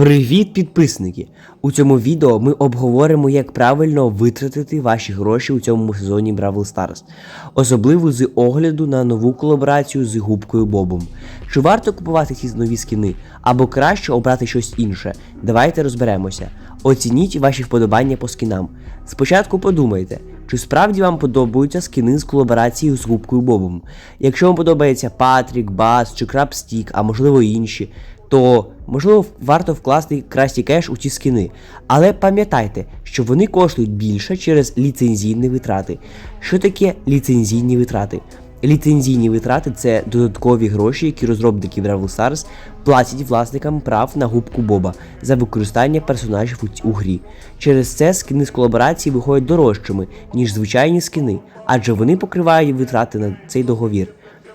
Привіт, підписники! У цьому відео ми обговоримо, як правильно витратити ваші гроші у цьому сезоні Бравл Stars, особливо з огляду на нову колаборацію з губкою Бобом. Чи варто купувати ці нові скини, або краще обрати щось інше? Давайте розберемося. Оцініть ваші вподобання по скінам. Спочатку подумайте, чи справді вам подобаються скини з колаборацією з губкою Бобом. Якщо вам подобається Патрік, Бас чи Крабстік, а можливо інші, то можливо варто вкласти красті кеш у ці скини. Але пам'ятайте, що вони коштують більше через ліцензійні витрати. Що таке ліцензійні витрати? Ліцензійні витрати це додаткові гроші, які розробники Бравл Stars платять власникам прав на губку Боба за використання персонажів у, грі. Через це скини з колаборації виходять дорожчими, ніж звичайні скини, адже вони покривають витрати на цей договір.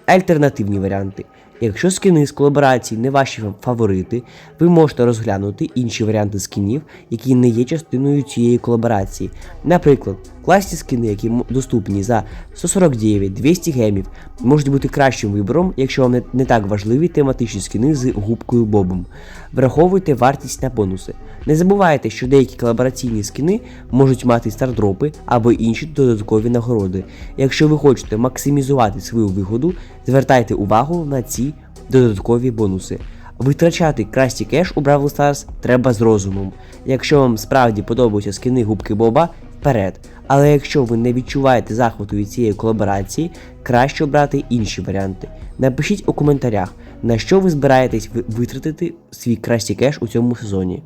Альтернативні варіанти. Якщо скини з колаборації не ваші фаворити, ви можете розглянути інші варіанти скінів, які не є частиною цієї колаборації. Наприклад, класні скини, які доступні за 149-200 гемів, можуть бути кращим вибором, якщо вам не так важливі тематичні скини з губкою Бобом. Враховуйте вартість на бонуси. Не забувайте, що деякі колабораційні скини можуть мати стардропи або інші додаткові нагороди. Якщо ви хочете максимізувати свою вигоду, звертайте увагу на ці додаткові бонуси. Витрачати красті кеш у Бравл Stars треба з розумом. Якщо вам справді подобаються скини губки Боба, вперед. Але якщо ви не відчуваєте захвату від цієї колаборації, краще обрати інші варіанти. Напишіть у коментарях, на що ви збираєтесь витратити свій красті кеш у цьому сезоні.